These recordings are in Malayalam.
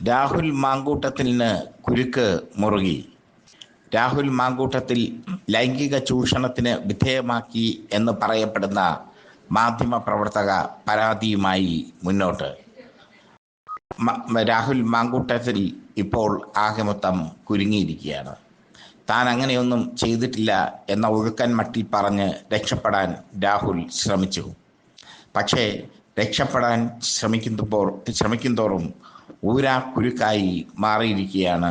രാഹുൽ മാങ്കൂട്ടത്തിന് കുരുക്ക് മുറുകി. രാഹുൽ മാങ്കൂട്ടത്തിൽ ലൈംഗിക ചൂഷണത്തിന് വിധേയമാക്കി എന്ന് പറയപ്പെടുന്ന മാധ്യമ പ്രവർത്തക പരാതിയുമായി മുന്നോട്ട്. രാഹുൽ മാങ്കൂട്ടത്തിൽ ഇപ്പോൾ ആകെ മൊത്തം കുരുങ്ങിയിരിക്കുകയാണ്. താൻ അങ്ങനെയൊന്നും ചെയ്തിട്ടില്ല എന്ന ഒഴുക്കൻ മട്ടിൽ പറഞ്ഞ് രക്ഷപ്പെടാൻ രാഹുൽ ശ്രമിച്ചു. പക്ഷേ രക്ഷപ്പെടാൻ ശ്രമിക്കുമ്പോൾ ശ്രമിക്കുന്തോറും ഊരാ കുരുക്കായി മാറിയിരിക്കുകയാണ്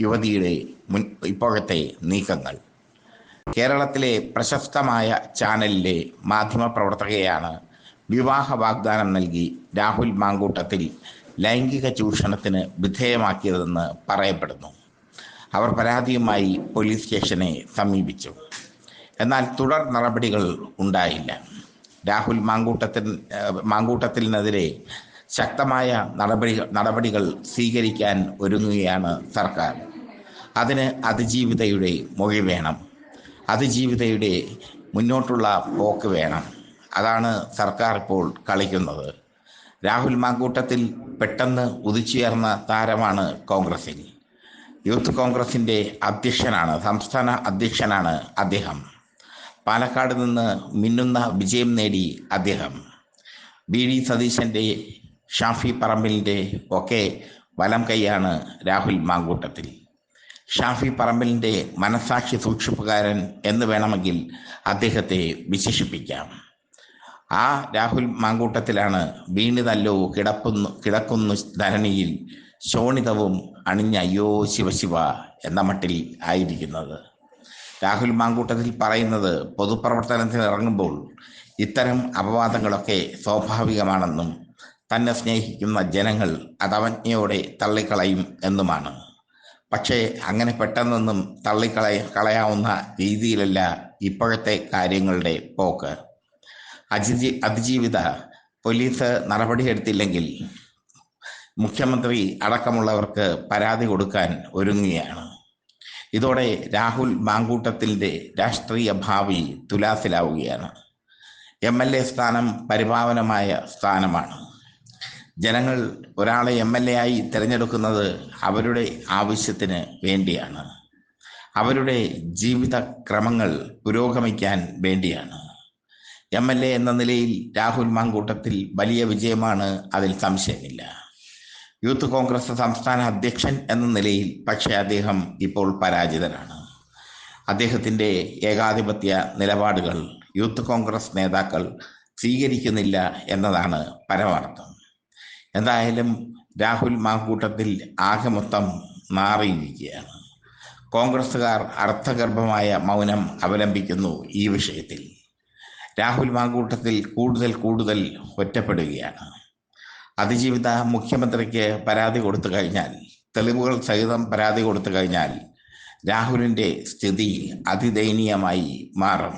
യുവതിയുടെ മുൻ ഇപ്പോഴത്തെ നീക്കങ്ങൾ. കേരളത്തിലെ പ്രശസ്തമായ ചാനലിലെ മാധ്യമപ്രവർത്തകയാണ് വിവാഹ വാഗ്ദാനം നൽകി രാഹുൽ മാങ്കൂട്ടത്തിൽ ലൈംഗിക ചൂഷണത്തിന് വിധേയമാക്കിയതെന്ന് പറയപ്പെടുന്നു. അവർ പരാതിയുമായി പോലീസ് സ്റ്റേഷനെ സമീപിച്ചു. എന്നാൽ തുടർ നടപടികൾ ഉണ്ടായില്ല. രാഹുൽ മാങ്കൂട്ടത്തിൽ മാങ്കൂട്ടത്തിനെതിരെ ശക്തമായ നടപടി നടപടികൾ സ്വീകരിക്കാൻ ഒരുങ്ങുകയാണ് സർക്കാർ. അതിന് അതിജീവിതയുടെ മൊഴി വേണം. അതിജീവിതയുടെ മുന്നോട്ടുള്ള പോക്ക് വേണം. അതാണ് സർക്കാർ ഇപ്പോൾ കളിക്കുന്നത്. രാഹുൽ മാങ്കൂട്ടത്തിൽ പെട്ടെന്ന് ഉദിച്ചുയർന്ന താരമാണ് കോൺഗ്രസിൽ. യൂത്ത് കോൺഗ്രസിന്റെ അധ്യക്ഷനാണ് സംസ്ഥാന അധ്യക്ഷനാണ് അദ്ദേഹം. പാലക്കാട് നിന്ന് മിന്നുന്ന വിജയം നേടി അദ്ദേഹം. ബി ഡി സതീശന്റെ ഷാഫി പറമ്പിലിന്റെ ഒക്കെ വലം കൈയാണ് രാഹുൽ മാങ്കൂട്ടത്തിൽ. ഷാഫി പറമ്പിലിന്റെ മനസാക്ഷി സൂക്ഷിപ്പുകാരൻ എന്ന് വേണമെങ്കിൽ അദ്ദേഹത്തെ വിശേഷിപ്പിക്കാം. ആ രാഹുൽ മാങ്കൂട്ടത്തിലാണ് വീണിതല്ലോ കിടപ്പുന്നു കിടക്കുന്നു ധരണിയിൽ ശോണിതവും അണിഞ്ഞ അയ്യോ ശിവശിവ എന്ന മട്ടിൽ ആയിരിക്കുന്നത്. രാഹുൽ മാങ്കൂട്ടത്തിൽ പറയുന്നത് പൊതുപ്രവർത്തനത്തിന് ഇറങ്ങുമ്പോൾ ഇത്തരം അപവാദങ്ങളൊക്കെ സ്വാഭാവികമാണെന്നും തന്നെ സ്നേഹിക്കുന്ന ജനങ്ങൾ അതവജ്ഞയോടെ തള്ളിക്കളയും എന്നുമാണ്. പക്ഷേ അങ്ങനെ പെട്ടെന്നൊന്നും തള്ളിക്കളയ കളയാവുന്ന രീതിയിലല്ല ഇപ്പോഴത്തെ കാര്യങ്ങളുടെ പോക്ക്. അതിജീ അതിജീവിത പോലീസ് നടപടിയെടുത്തില്ലെങ്കിൽ മുഖ്യമന്ത്രി അടക്കമുള്ളവർക്ക് പരാതി കൊടുക്കാൻ ഒരുങ്ങുകയാണ്. ഇതോടെ രാഹുൽ മാങ്കൂട്ടത്തിന്റെ രാഷ്ട്രീയ ഭാവി തുലാസിലാവുകയാണ്. എം എൽ എ സ്ഥാനം പരിപാവനമായ സ്ഥാനമാണ്. ജനങ്ങൾ ഒരാളെ എം എൽ എ ആയി തിരഞ്ഞെടുക്കുന്നത് അവരുടെ ആവശ്യത്തിന് വേണ്ടിയാണ്. അവരുടെ ജീവിത ക്രമങ്ങൾ പുരോഗമിക്കാൻ വേണ്ടിയാണ്. എം എൽ എ എന്ന നിലയിൽ രാഹുൽ മാങ്കൂട്ടത്തിൽ വലിയ വിജയമാണ് അതിൽ സംശയമില്ല. യൂത്ത് കോൺഗ്രസ് സംസ്ഥാന അധ്യക്ഷൻ എന്ന നിലയിൽ പക്ഷേ അദ്ദേഹം ഇപ്പോൾ പരാജിതനാണ്. അദ്ദേഹത്തിന്റെ ഏകാധിപത്യ നിലപാടുകൾ യൂത്ത് കോൺഗ്രസ് നേതാക്കൾ സ്വീകരിക്കുന്നില്ല എന്നതാണ് പരമാർത്ഥം. എന്തായാലും രാഹുൽ മാക്കൂട്ടത്തിൽ ആകെ മൊത്തം മാറിയിരിക്കുകയാണ്. കോൺഗ്രസ്സുകാർ അർത്ഥഗർഭമായ മൗനം അവലംബിക്കുന്നു ഈ വിഷയത്തിൽ. രാഹുൽ മാങ്കൂട്ടത്തിൽ കൂടുതൽ കൂടുതൽ ഒറ്റപ്പെടുകയാണ്. അതിജീവിത മുഖ്യമന്ത്രിക്ക് പരാതി കൊടുത്തു കഴിഞ്ഞാൽ തെളിവുകൾ സഹിതം പരാതി കൊടുത്തു കഴിഞ്ഞാൽ രാഹുലിന്റെ സ്ഥിതി അതിദയനീയമായി മാറും.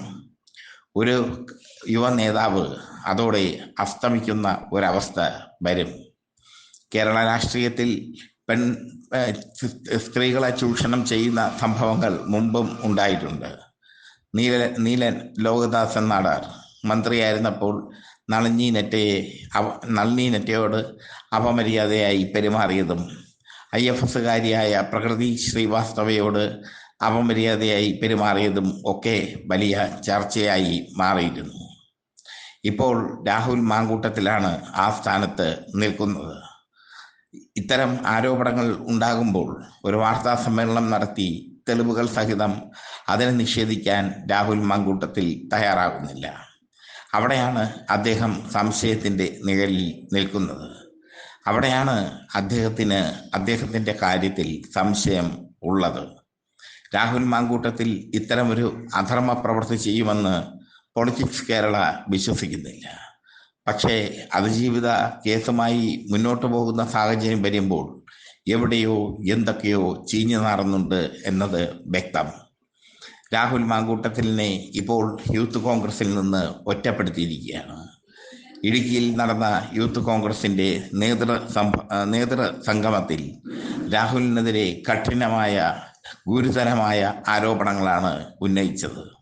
ഒരു യുവ നേതാവ് അതോടെ അസ്തമിക്കുന്ന ഒരവസ്ഥ വരും. കേരള രാഷ്ട്രീയത്തിൽ പെൺ സ്ത്രീകളെ ചൂഷണം ചെയ്യുന്ന സംഭവങ്ങൾ മുമ്പും ഉണ്ടായിട്ടുണ്ട്. നീല നീലൻ ലോകദാസൻ നാടാർ മന്ത്രിയായിരുന്നപ്പോൾ നളിനി നെറ്റയെ അവ നളിനി നെറ്റയോട് അപമര്യാദയായി പെരുമാറിയതും ഐ എഫ് എസുകാരിയായ പ്രകൃതി ശ്രീവാസ്തവയോട് അപമര്യാദയായി പെരുമാറിയതും ഒക്കെ വലിയ ചർച്ചയായി മാറിയിരുന്നു. ഇപ്പോൾ രാഹുൽ മാങ്കൂട്ടത്തിലാണ് ആ സ്ഥാനത്ത് നിൽക്കുന്നത്. ഇത്തരം ആരോപണങ്ങൾ ഉണ്ടാകുമ്പോൾ ഒരു വാർത്താ സമ്മേളനം നടത്തി തെളിവുകൾ സഹിതം അതിനെ നിഷേധിക്കാൻ രാഹുൽ മാങ്കൂട്ടത്തിൽ തയ്യാറാകുന്നില്ല. അവിടെയാണ് അദ്ദേഹം സംശയത്തിന്റെ നിഴലിൽ നിൽക്കുന്നത്. അവിടെയാണ് അദ്ദേഹത്തിന് അദ്ദേഹത്തിന്റെ കാര്യത്തിൽ സംശയം ഉള്ളത്. രാഹുൽ മാങ്കൂട്ടത്തിൽ ഇത്തരമൊരു അധർമ്മ പ്രവൃത്തി ചെയ്യുമെന്ന് പൊളിറ്റിക്സ് കേരള വിശ്വസിക്കുന്നില്ല. പക്ഷേ അതിജീവിത കേസുമായി മുന്നോട്ട് പോകുന്ന സാഹചര്യം വരുമ്പോൾ എവിടെയോ എന്തൊക്കെയോ ചീഞ്ഞു നാറുന്നുണ്ട് എന്നത് വ്യക്തം. രാഹുൽ മാങ്കൂട്ടത്തിലിനെ ഇപ്പോൾ യൂത്ത് കോൺഗ്രസിൽ നിന്ന് ഒറ്റപ്പെടുത്തിയിരിക്കുകയാണ്. ഇടുക്കിയിൽ നടന്ന യൂത്ത് കോൺഗ്രസിന്റെ നേതൃ നേതൃ സംഗമത്തിൽ രാഹുലിനെതിരെ കഠിനമായ ഗുരുതരമായ ആരോപണങ്ങളാണ് ഉന്നയിച്ചത്.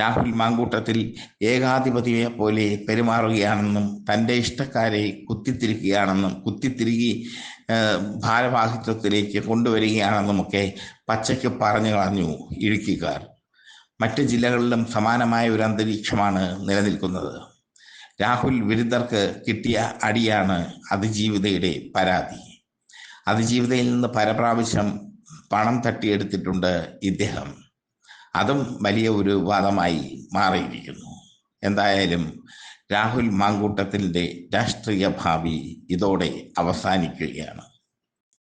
രാഹുൽ മാങ്കൂട്ടത്തിൽ ഏകാധിപതിയെ പോലെ പെരുമാറുകയാണെന്നും തന്റെ ഇഷ്ടക്കാരെ കുത്തിത്തിരിക്കുകയാണെന്നും കുത്തിത്തിരുകി ഭാരവാഹിത്വത്തിലേക്ക് കൊണ്ടുവരികയാണെന്നുമൊക്കെ പച്ചയ്ക്ക് പറഞ്ഞു കളഞ്ഞു ഇടുക്കിക്കാർ. മറ്റ് ജില്ലകളിലും സമാനമായ ഒരു അന്തരീക്ഷമാണ് നിലനിൽക്കുന്നത്. രാഹുൽ വിരുദ്ധർക്ക് കിട്ടിയ അടിയാണ് അതിജീവിതയുടെ പരാതി. അതിജീവിതയിൽ നിന്ന് പരപ്രാവശ്യം പണം തട്ടിയെടുത്തിട്ടുണ്ട് ഇദ്ദേഹം. അതും വലിയ ഒരു വാദമായി മാറിയിരിക്കുന്നു. എന്തായാലും രാഹുൽ മാങ്കൂട്ടത്തിന്റെ രാഷ്ട്രീയ ഭാവി ഇതോടെ അവസാനിക്കുകയാണ്.